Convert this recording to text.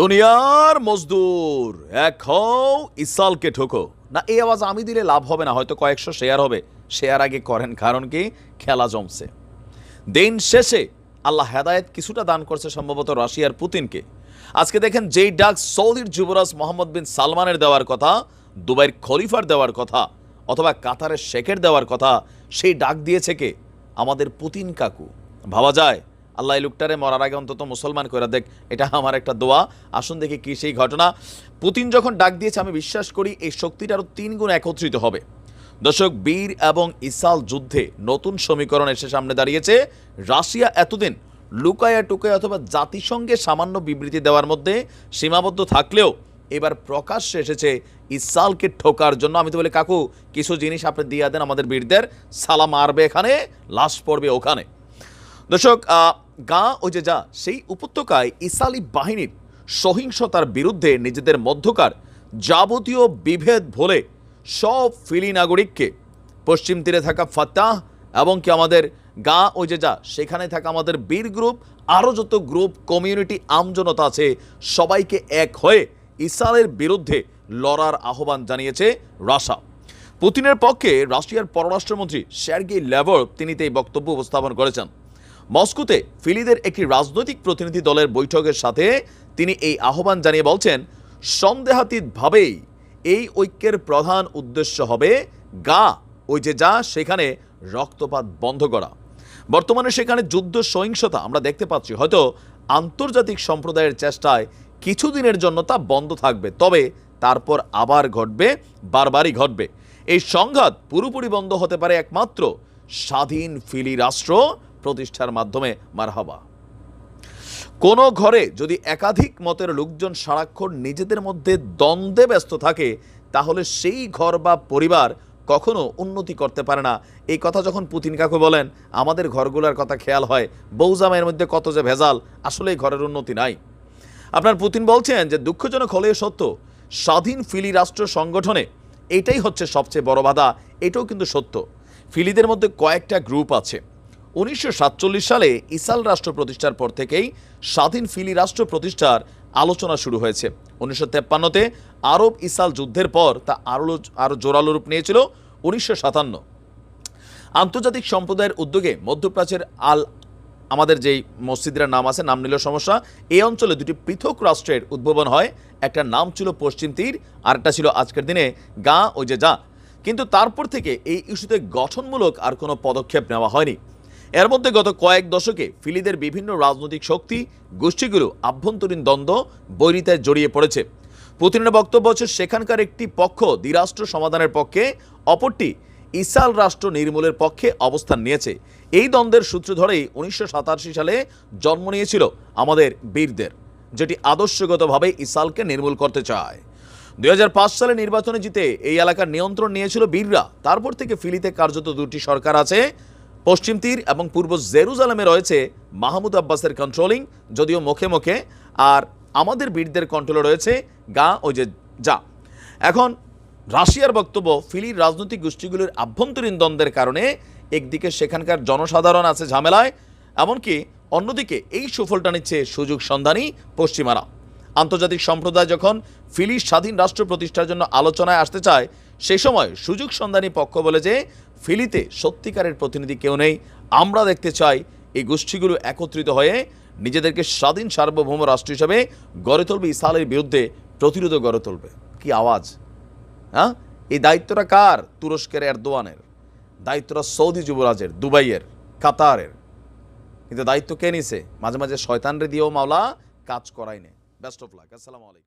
দুনিয়ার মজদুর হও ইসালকে ঠোকো। না, এই আওয়াজ আমি দিলে লাভ হবে না, হয়তো কয়েকশো শেয়ার হবে। শেয়ার আগে করেন, কারণ কি? খেলা জমছে। দিন শেষে আল্লাহ হেদায়েত কিছুটা দান করছে সম্ভবত রাশিয়ার পুতিনকে। আজকে দেখেন, যেই ডাক সৌদির যুবরাজ মোহাম্মদ বিন সালমানের দেওয়ার কথা, দুবাইয়ের খলিফার দেওয়ার কথা, অথবা কাতারের শেখের দেওয়ার কথা, সেই ডাক দিয়েছে কে? আমাদের পুতিন কাকু। ভাবা যায় আল্লাহ লোকটারে মরার আগে অন্তত মুসলমান করে দেখ, এটা আমার একটা দোয়া। আসুন দেখি কি সেই ঘটনা। পুতিন যখন ডাক দিয়েছে, আমি বিশ্বাস করি এই শক্তিটা আরও তিন গুণ একত্রিত হবে। দর্শক, বীর এবং ইসাল যুদ্ধে নতুন সমীকরণ এসে সামনে দাঁড়িয়েছে। রাশিয়া এতদিন লুকায়া টুকায়া অথবা জাতিসংঘে সামান্য বিবৃতি দেওয়ার মধ্যে সীমাবদ্ধ থাকলেও এবার প্রকাশ্যে এসেছে ইসালকে ঠোকার জন্য। আমি তো বলি, কাকু, কিছু জিনিস আপনি দিয়ে দেন আমাদের বীরদের। সালা মারবে এখানে, লাশ পড়বে ওখানে। দর্শক গাঁ যা সেই উপত্যকায় ইসালি বাহিনীর সহিংসতার বিরুদ্ধে নিজেদের মধ্যকার যাবতীয় বিভেদ ভোলে সব ফিলি নাগরিককে পশ্চিম তীরে থাকা ফাতাহ এবং কি আমাদের গা যা সেখানে থাকা আমাদের বীর গ্রুপ, আরও যত গ্রুপ, কমিউনিটি, আমজনতা আছে, সবাইকে এক হয়ে ইসরায়েলের বিরুদ্ধে লড়ার আহ্বান জানিয়েছে রাশা। পুতিনের পক্ষে রাশিয়ার পররাষ্ট্রমন্ত্রী স্যার্গি ল্যাভর তিনি এই বক্তব্য উপস্থাপন করেছেন। মস্কোতে ফিলিদের একটি রাজনৈতিক প্রতিনিধি দলের বৈঠকের সাথে তিনি এই আহ্বান জানিয়ে বলছেন, সন্দেহাতীতভাবেই এই ঐক্যের প্রধান উদ্দেশ্য হবে গা, ওই যে যা, সেখানে রক্তপাত বন্ধ করা। বর্তমানে সেখানে যুদ্ধ সহিংসতা আমরা দেখতে পাচ্ছি। হয়তো আন্তর্জাতিক সম্প্রদায়ের চেষ্টায় কিছুদিনের জন্য তা বন্ধ থাকবে, তবে তারপর আবার ঘটবে, বারবারই ঘটবে। এই সংঘাত পুরোপুরি বন্ধ হতে পারে একমাত্র স্বাধীন ফিলি রাষ্ট্র প্রতিষ্ঠার মাধ্যমে মারহাবা। কোনো ঘরে যদি একাধিক মতের লোকজন সারাক্ষণ নিজেদের মধ্যে দ্বন্দ্বে ব্যস্ত থাকে, তাহলে সেই ঘর বা পরিবার কখনো উন্নতি করতে পারে না। এই কথা যখন পুতিন কাকু বলেন, আমাদের ঘরগুলোর কথা খেয়াল হয় বৌজামের মধ্যে কত যে ভেজাল, আসলে ঘরের উন্নতি নাই। আপনার পুতিন বলছেন যে, দুঃখজনক হলে সত্য, স্বাধীন ফিলি রাষ্ট্র সংগঠনে এটাই হচ্ছে সবচেয়ে বড় বাধা, এটাও কিন্তু সত্য। ফিলিদের মধ্যে কয়েকটা গ্রুপ আছে উনিশশো সাতচল্লিশ সালে ইসাল রাষ্ট্র প্রতিষ্ঠার পর থেকেই স্বাধীন ফিলি রাষ্ট্র প্রতিষ্ঠার আলোচনা শুরু হয়েছে। উনিশশো তেপ্পান্নতে আরব ইসাল যুদ্ধের পর তা আরও আরও জোরালো রূপ নিয়েছিল উনিশশো সাতান্ন। আন্তর্জাতিক সম্প্রদায়ের উদ্যোগে মধ্যপ্রাচ্যের আল আমাদের যেই মসজিদের নাম আছে, নাম নিল সমস্যা, এই অঞ্চলে দুটি পৃথক রাষ্ট্রের উদ্ভাবন হয়। একটা নাম ছিল পশ্চিম তীর আর একটা ছিল আজকের দিনে গা, ওই যে যা। কিন্তু তারপর থেকে এই ইস্যুতে গঠনমূলক আর কোনো পদক্ষেপ নেওয়া হয়নি। এর মধ্যে গত কয়েক দশকে ফিলিদের বিভিন্ন রাজনৈতিক শক্তি, গোষ্ঠীগুলো আভ্যন্তরীণ দ্বন্দ্ব, বৈরিতায় জড়িয়ে পড়েছে। পুতিনের বক্তব্য হচ্ছে, সেখানকার একটি পক্ষ দ্বিরাষ্ট্র সমাধানের পক্ষে, অপরটি ইসাল রাষ্ট্র নির্মূলের পক্ষে অবস্থান নিয়েছে। এই দ্বন্দ্বের সূত্র ধরেই উনিশশো সাতাশি সালে জন্ম নিয়েছিল আমাদের বীরদের, যেটি আদর্শগতভাবে ইসালকে নির্মূল করতে চায়। দুই হাজার পাঁচ সালে নির্বাচনে জিতে এই এলাকার নিয়ন্ত্রণ নিয়েছিল বীররা। তারপর থেকে ফিলিতে কার্যত দুটি সরকার আছে পশ্চিম তীর এবং পূর্ব জেরুজালেমে রয়েছে মাহমুদ আব্বাসের কন্ট্রোলিং যদিও মুখে মুখে, আর আমাদের বীরদের কন্ট্রোলে রয়েছে গা, ওই যে যা। এখন, রাশিয়ার বক্তব্য, ফিলির রাজনৈতিক গোষ্ঠীগুলির আভ্যন্তরীণ দ্বন্দ্বের কারণে একদিকে সেখানকার জনসাধারণ আছে ঝামেলায়, এমনকি অন্যদিকে এই সুফলটা নিচ্ছে সুযোগ সন্ধানী পশ্চিমারা। আন্তর্জাতিক সম্প্রদায় যখন ফিলির স্বাধীন রাষ্ট্র প্রতিষ্ঠার জন্য আলোচনায় আসতে চায় সেই সময় সুযোগ সন্ধানী পক্ষ বলে যে, ফিলিতে সত্যিকারের প্রতিনিধি কেউ নেই। আমরা দেখতে চাই এই গোষ্ঠীগুলো একত্রিত হয়ে নিজেদেরকে স্বাধীন সার্বভৌম রাষ্ট্র হিসাবে গড়ে তুলবে, ইসরায়েলের বিরুদ্ধে প্রতিরোধ গড়ে তুলবে। কি আওয়াজ? হ্যাঁ? এই দায়িত্বটা কার? তুরস্কের এরদোয়ানের। দায়িত্বটা সৌদি যুবরাজের, দুবাইয়ের, কাতারের। কিন্তু দায়িত্ব কে নিছে? মাঝে মাঝে শয়তানরে দিয়েও মাওলা কাজ করাই নে। বেস্ট অফ লাক আসসালামু আলাইকুম।